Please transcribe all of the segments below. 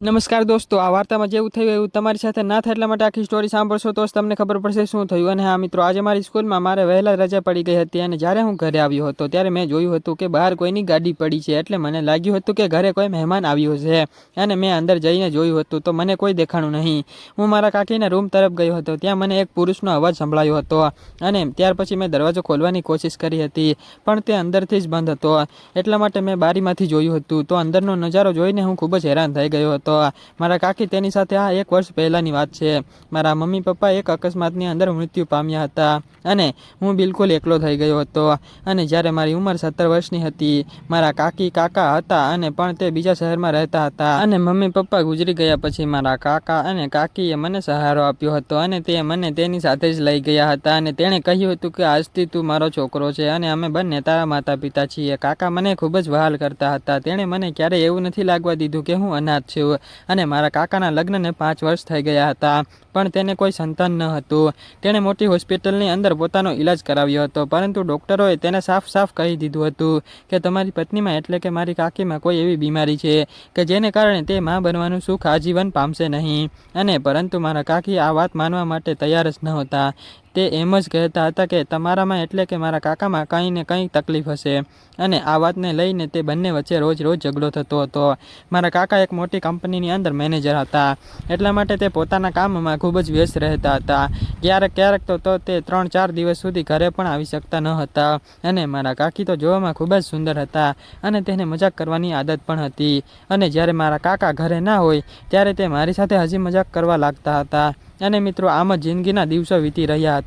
નમસ્કાર દોસ્તો, આ વાર્તામાં જેવું થયું એવું તમારી સાથે ના થાય એટલા માટે આખી સ્ટોરી સાંભળશો તો જ તમને ખબર પડશે શું થયું. અને હા મિત્રો, આજે મારી સ્કૂલમાં મારે વહેલા રજા પડી ગઈ હતી અને જ્યારે હું ઘરે આવ્યો હતો ત્યારે મેં જોયું હતું કે બહાર કોઈની ગાડી પડી છે એટલે મને લાગ્યું હતું કે ઘરે કોઈ મહેમાન આવ્યો છે અને મેં અંદર જઈને જોયું હતું તો મને કોઈ દેખાણું નહીં. હું મારા કાકીના રૂમ તરફ ગયો હતો, ત્યાં મને એક પુરુષનો અવાજ સંભળાયો હતો અને ત્યાર પછી મેં દરવાજો ખોલવાની કોશિશ કરી હતી, પણ તે અંદરથી જ બંધ હતો. એટલા માટે મેં બારીમાંથી જોયું હતું તો અંદરનો નજારો જોઈને હું ખૂબ જ હેરાન થઈ ગયો હતો. મારા કાકી તેની સાથે આ એક વર્ષ પહેલાંની વાત છે. મારા મમ્મી પપ્પા એક અકસ્માતની અંદર મૃત્યુ પામ્યા હતા અને હું બિલકુલ એકલો થઈ ગયો હતો. અને જ્યારે મારી ઉંમર સત્તર વર્ષની હતી, મારા કાકી કાકા હતા અને પણ તે બીજા શહેરમાં રહેતા હતા. અને મમ્મી પપ્પા ગુજરી ગયા પછી મારા કાકા અને કાકીએ મને સહારો આપ્યો હતો અને તે મને તેની સાથે જ લઈ ગયા હતા અને તેણે કહ્યું હતું કે, આજથી તું મારો છોકરો છે અને અમે બંને તારા માતા પિતા છીએ. કાકા મને ખૂબ જ વહાલ કરતા હતા. તેણે મને ક્યારેય એવું નથી લાગવા દીધું કે હું અનાથ છું. અને મારા કાકાના લગ્નને પાંચ વર્ષ થઈ ગયા હતા, પણ તેને કોઈ સંતાન ન હતું. તેણે મોટી હોસ્પિટલની અંદર પોતાનો ઈલાજ કરાવ્યો હતો, પરંતુ ડૉક્ટરોએ તેને સાફ સાફ કહી દીધું હતું કે તમારી પત્નીમાં એટલે કે મારી કાકીમાં કોઈ એવી બીમારી છે કે જેને કારણે તે મા બનવાનું સુખ આજીવન પામશે નહીં. અને પરંતુ મારા કાકી આ વાત માનવા માટે તૈયાર જ નહોતા. તે એમ જ કહેતા હતા કે તમારામાં એટલે કે મારા કાકામાં કંઈ ને કંઈ તકલીફ હશે. અને આ વાતને લઈને તે બંને વચ્ચે રોજ રોજ ઝઘડો થતો હતો. મારા કાકા એક મોટી કંપનીની અંદર મેનેજર હતા. એટલા માટે તે પોતાના કામમાં ખૂબ જ વ્યસ્ત રહેતા હતા. ક્યારેક ક્યારેક તો તો તે ત્રણ ચાર દિવસ સુધી ઘરે પણ આવી શકતા ન હતા. અને મારા કાકી તો જોવામાં ખૂબ જ સુંદર હતા અને તેને મજાક કરવાની આદત પણ હતી. અને જ્યારે મારા કાકા ઘરે ના હોય, ત્યારે તે મારી સાથે હજી મજાક કરવા લાગતા હતા. અને મિત્રો, આમ જ જિંદગીના દિવસો વીતી રહ્યા હતા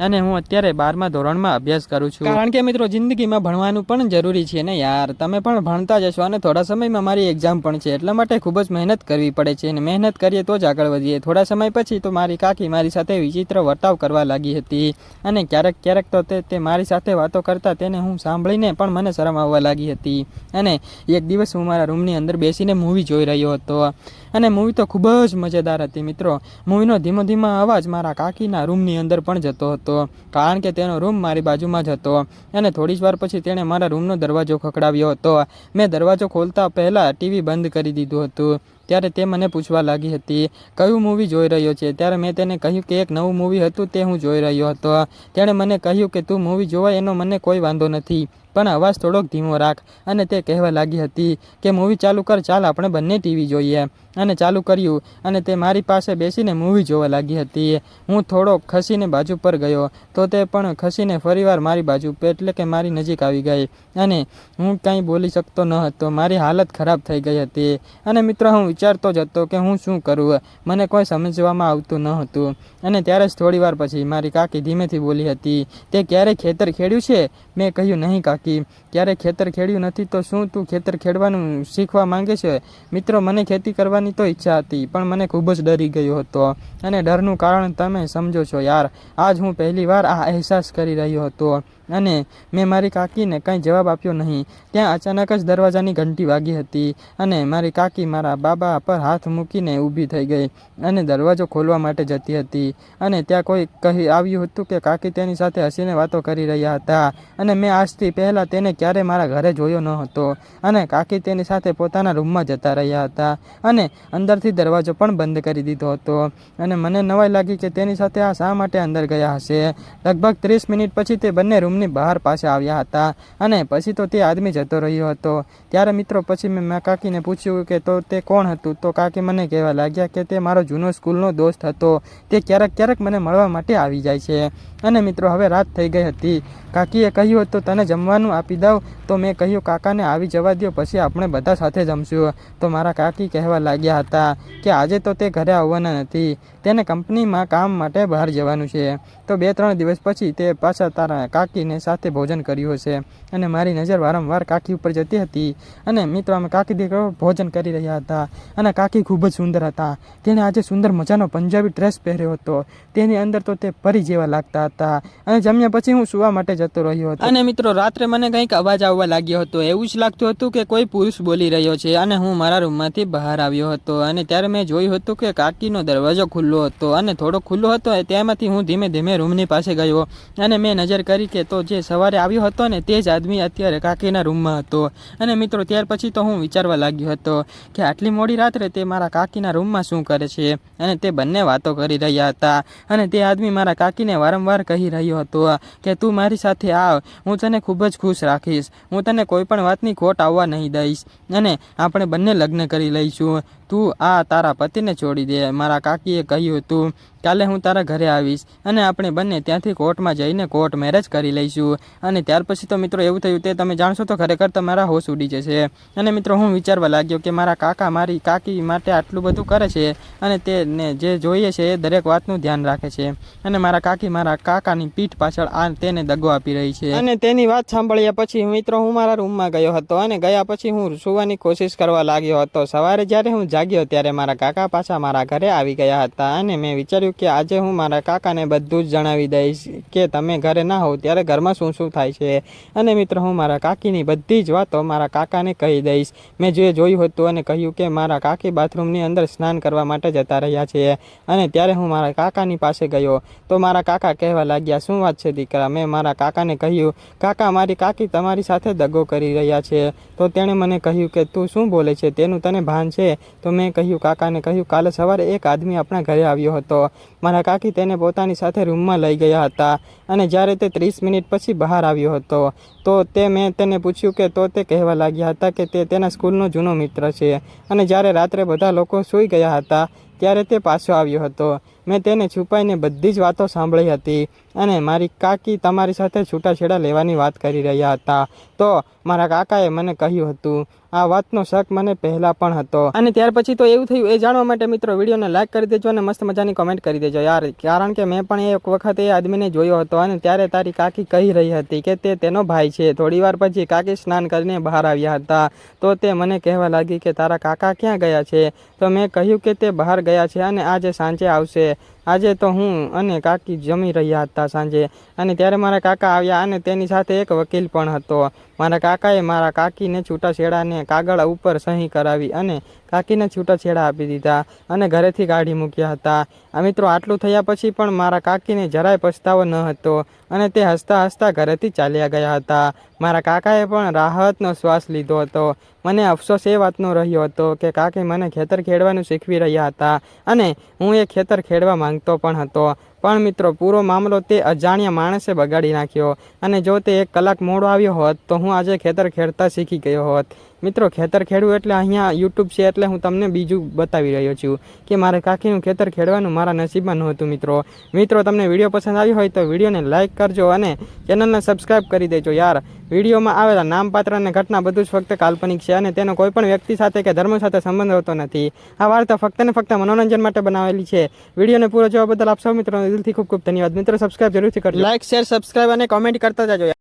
અને હું અત્યારે બારમા ધોરણમાં અભ્યાસ કરું છું. કારણ કે મિત્રો, જિંદગીમાં ભણવાનું પણ જરૂરી છે ને યાર. તમે પણ ભણતા જશો અને થોડા સમયમાં મારી એક્ઝામ પણ છે. એટલા માટે ખૂબ જ મહેનત કરવી પડે છે અને મહેનત કરીએ તો જ આગળ વધીએ. થોડા સમય પછી તો મારી કાકી મારી સાથે વિચિત્ર વર્તાવ કરવા લાગી હતી અને ક્યારેક ક્યારેક તે તે મારી સાથે વાતો કરતા તેને હું સાંભળીને પણ મને શરમ આવવા લાગી હતી. અને એક દિવસ હું મારા રૂમની અંદર બેસીને મૂવી જોઈ રહ્યો હતો. અને મૂવી તો ખૂબ જ મજેદાર હતી મિત્રો. મૂવીનો ધીમો ધીમો અવાજ મારા કાકીના રૂમની અંદર પણ જતો હતો. કારણ કે તેનો રૂમ મારી બાજુમાં જ હતો. અને થોડી જ વાર પછી તેણે મારા રૂમનો દરવાજો ખખડાવ્યો હતો. મેં દરવાજો ખોલતા પહેલાં ટીવી બંધ કરી દીધું હતું. ત્યારે તે મને પૂછવા લાગી હતી, કયું મૂવી જોઈ રહ્યો છે? ત્યારે મેં તેને કહ્યું કે એક નવું મૂવી હતું તે હું જોઈ રહ્યો હતો. તેણે મને કહ્યું કે, તું મૂવી જોવા એનો મને કોઈ વાંધો નથી, પણ અવાજ થોડોક ધીમો રાખ. અને તે કહેવા લાગી હતી કે મૂવી ચાલુ કર, ચાલ આપણે બંને ટીવી જોઈએ. અને ચાલુ કર્યું અને તે મારી પાસે બેસીને મૂવી જોવા લાગી હતી. હું થોડો ખસીને બાજુ પર ગયો, તો તે પણ ખસીને ફરીવાર મારી બાજુ એટલે કે મારી નજીક આવી ગઈ. અને હું કાંઈ બોલી શકતો ન હતો, મારી હાલત ખરાબ થઈ ગઈ હતી. અને મિત્રો, હું વિચારતો જ હતો કે હું શું કરું મને કોઈ સમજવામાં આવતું ન હતું. અને ત્યારે જ થોડી વાર પછી મારી કાકી ધીમેથી બોલી હતી, તે ક્યારેય ખેતર ખેડ્યું છે? મેં કહ્યું, નહીં કાકી ક્યારેય ખેતર ખેડ્યું નથી તો શું તું ખેતર ખેડવાનું શીખવા માંગે છે? મિત્રો, મને ખેતી કરવાની તો ઈચ્છા હતી, પણ મને ખૂબ જ ડરી ગયો હતો. અને ડરનું કારણ તમે સમજો છો યાર. આજ હું પહેલી વાર આ અહેસાસ કરી રહ્યો હતો. અને મેં મારી કાકીને કંઈ જવાબ આપ્યો નહીં. ત્યાં અચાનક જ દરવાજાની ઘંટી વાગી હતી અને મારી કાકી મારા બાબા પર હાથ મૂકીને ઊભી થઈ ગઈ અને દરવાજો ખોલવા માટે જતી હતી. અને ત્યાં કોઈ કહી આવ્યું હતું કે કાકી તેની સાથે હસીને વાતો કરી રહ્યા હતા અને મેં આજથી પહેલાં તેને ક્યારે મારા ઘરે જોયો ન હતો. અને કાકી તેની સાથે પોતાના રૂમમાં જતા રહ્યા હતા અને અંદરથી દરવાજો પણ બંધ કરી દીધો હતો. અને મને નવાઈ લાગી કે તેની સાથે આ શા માટે અંદર ગયા હશે? લગભગ ત્રીસ મિનિટ પછી તે બંને રૂમની બહાર પાછા આવ્યા હતા અને પછી તો તે આદમી જતો રહ્યો હતો. ત્યારે મિત્રો, પછી મેં કાકીને પૂછ્યું કે તો તે કોણ હતું? તો કાકી મને કહેવા લાગ્યા કે તે મારો જૂનો સ્કૂલનો દોસ્ત હતો. તે ક્યારેક ક્યારેક મને મળવા માટે આવી જાય છે. અને મિત્રો, હવે રાત થઈ ગઈ હતી. કાકીએ કહ્યું હતું તને જમવાનું આપી દઉં? તો મેં કહ્યું, કાકાને આવી જવા દો પછી આપણે બધા સાથે જમશું. તો મારા કાકી કહેવા લાગ્યા હતા કે આજે તો તે ઘરે આવવાના નથી. તેને કંપનીમાં કામ માટે બહાર જવાનું છે. તો બે ત્રણ દિવસ પછી તે પાછા તારા કાકીને સાથે ભોજન કર્યું હશે. અને મારી નજર વારંવાર કાકી ઉપર જતી હતી. અને મિત્રો, અમે કાકી દીકરો ભોજન કરી રહ્યા હતા. અને કાકી ખૂબ જ સુંદર હતા. તેણે આજે સુંદર મજાનો પંજાબી ડ્રેસ પહેર્યો હતો. તેની અંદર તો તે પરી જેવા લાગતા હતા. અને જમ્યા પછી હું સુવા માટે જતો રહ્યો હતો. અને મિત્રો, રાત્રે મને કંઈક અવાજ આવવા લાગ્યો હતો. એવું જ લાગતું હતું કે કોઈ પુરુષ બોલી રહ્યો છે. અને હું મારા રૂમમાંથી બહાર આવ્યો હતો. અને ત્યારે મેં જોયું હતું કે કાકીનો દરવાજો ખુલ્લો હતો અને થોડો ખુલ્લો હતો તેમાંથી હું ધીમે ધીમે રૂમની પાસે ગયો અને મેં નજર કરી કે તો જે સવારે આવ્યો હતો ને તે જ આદમી અત્યારે કાકીના રૂમમાં હતો. અને મિત્રો, ત્યાર પછી તો હું વિચારવા લાગ્યો હતો કે આટલી મોડી રાત્રે તે મારા કાકીના રૂમમાં શું કરે છે? અને તે બંને વાતો કરી રહ્યા હતા અને તે આદમી મારા કાકીને વારંવાર કહી રહ્યો હતો કે તું મારી સાથે આવ, હું તને ખૂબ જ ખુશ રાખીશ, હું તને કોઈ પણ વાતની ખોટ આવવા નહીં દઈશ અને આપણે બંને લગ્ન કરી લઈશું. તું આ તારા પતિને છોડી દે. મારા કાકીએ કહ્યું હતું કાલે હું તારા ઘરે આવીશ અને આપણે બંને ત્યાંથી કોર્ટમાં જઈને કોર્ટ મેરેજ કરી લઈશું. અને ત્યાર પછી તો મિત્રો એવું થયું તે તમે જાણશો તો ખરેખર તમારા હોશ ઉડી જશે. અને મિત્રો હું વિચારવા લાગ્યો કે મારા કાકા મારી કાકી માટે આટલું બધું કરે છે અને તેને જે જોઈએ છે એ દરેક વાતનું ધ્યાન રાખે છે. અને મારા કાકી મારા કાકાની પીઠ પાછળ આ તેને દગો આપી રહી છે. અને તેની વાત સાંભળ્યા પછી મિત્રો હું મારા રૂમમાં ગયો હતો અને ગયા પછી હું સુવાની કોશિશ કરવા લાગ્યો હતો. સવારે જ્યારે હું જાગ્યો ત્યારે મારા કાકા પાછા મારા ઘરે આવી ગયા હતા અને મેં વિચાર્યું કે આજે હું મારા કાકાને બધું જ જણાવી દઈશ કે તમે ઘરે ના હોવ ત્યારે ઘરમાં શું શું થાય છે. અને મિત્રો, હું મારા કાકીની બધી જ વાતો મારા કાકાને કહી દઈશ. મેં જે જોયું હતું અને કહ્યું કે મારા કાકી બાથરૂમની અંદર સ્નાન કરવા માટે જતા રહ્યા છે અને ત્યારે હું મારા કાકાની પાસે ગયો. તો મારા કાકા કહેવા લાગ્યા, શું વાત છે દીકરા? મેં મારા કાકાને કહ્યું, કાકા, મારી કાકી તમારી સાથે દગો કરી રહ્યા છે. તો તેણે મને કહ્યું કે, તું શું બોલે છે? તેનું તને ભાન છે? તો મેં કહ્યું, કાકાને કહ્યું, કાલે સવારે એક આદમી આપણા ઘરે આવ્યો હતો. મારા કાકી તેને પોતાની સાથે રૂમમાં લઈ ગયા હતા અને જ્યારે તે ત્રીસ મિનિટ પછી બહાર આવ્યો હતો, તો તે મેં તેને પૂછ્યું કે તો તે કહેવા લાગ્યા હતા કે તે તેના સ્કૂલનો જૂનો મિત્ર છે. અને જ્યારે રાત્રે બધા લોકો સૂઈ ગયા હતા ત્યારે તે પાછો આવ્યો હતો. મેં તેને છુપાઈને બધી જ વાતો સાંભળી હતી અને મારી કાકી તમારી સાથે છૂટાછેડા લેવાની વાત કરી રહ્યા હતા. તો મારા કાકાએ મને કહ્યું હતું, આ વાતનો શક મને પહેલાં પણ હતો. અને ત્યાર પછી તો એવું થયું. એ જાણવા માટે મિત્રો વિડીયોને લાઈક કરી દેજો અને મસ્ત મજાની કમેન્ટ કરી દેજો યાર. કારણ કે મેં પણ એક વખત એ આદમીને જોયો હતો અને ત્યારે તારી કાકી કહી રહી હતી કે તે તેનો ભાઈ છે. થોડી વાર પછી કાકી સ્નાન કરીને બહાર આવ્યા હતા. તો તે મને કહેવા લાગી કે તારા કાકા ક્યાં ગયા છે? તો મેં કહ્યું કે તે બહાર ગયા છે અને આજે સાંજે આવશે. આજે તો હું અને કાકી જમી રહ્યા હતા સાંજે. અને ત્યારે મારા કાકા આવ્યા અને તેની સાથે એક વકીલ પણ હતો. મારા કાકાએ મારા કાકીને છૂટાછેડાને કાગળ ઉપર સહી કરાવી અને કાકીને છૂટાછેડા આપી દીધા અને ઘરેથી કાઢી મૂક્યા હતા. આ મિત્રો આટલું થયા પછી પણ મારા કાકીને જરાય પછતાવો ન હતો અને તે હસતા હસતા ઘરેથી ચાલ્યા ગયા હતા. મારા કાકાએ પણ રાહતનો શ્વાસ લીધો હતો. મને અફસોસ એ વાતનો રહ્યો હતો કે કાકી મને ખેતર ખેડવાનું શીખવી રહ્યા હતા અને હું એ ખેતર ખેડવા માંગતો પણ હતો. પણ મિત્રો, પૂરો મામલો તે અજાણ્યા માણસે બગાડી નાખ્યો. અને જો તે એક કલાક મોડો આવ્યો હોત, તો હું આજે ખેતર ખેડતા શીખી ગયો હોત. મિત્રો, ખેતર ખેડવું એટલે અહીંયા યુટ્યુબ છે એટલે હું તમને બીજું બતાવી રહ્યો છું કે મારે કાકીનું ખેતર ખેડવાનું મારા નસીબમાં નહોતું, મિત્રો. મિત્રો, તમને વીડિયો પસંદ આવ્યો હોય તો વિડીયોને લાઇક કરજો અને ચેનલને સબસ્ક્રાઈબ કરી દેજો યાર. વિડીયોમાં આવેલા નામપાત્ર અને ઘટના બધું જ ફક્ત કાલ્પનિક છે અને તેનો કોઈ પણ વ્યક્તિ સાથે કે ધર્મ સાથે સંબંધ હોતો નથી. આ વાર્તા ફક્ત ને ફક્ત મનોરંજન માટે બનાવેલી છે. વિડીયોને પૂરો જોવા બદલ આપ સૌ મિત્રોને દિલથી ખૂબ ખૂબ ધન્યવાદ. મિત્રો સબસ્ક્રાઈબ જરૂરથી કરજો. લાઇક શેર સબસ્ક્રાઈબ અને કોમેન્ટ કરતા જજો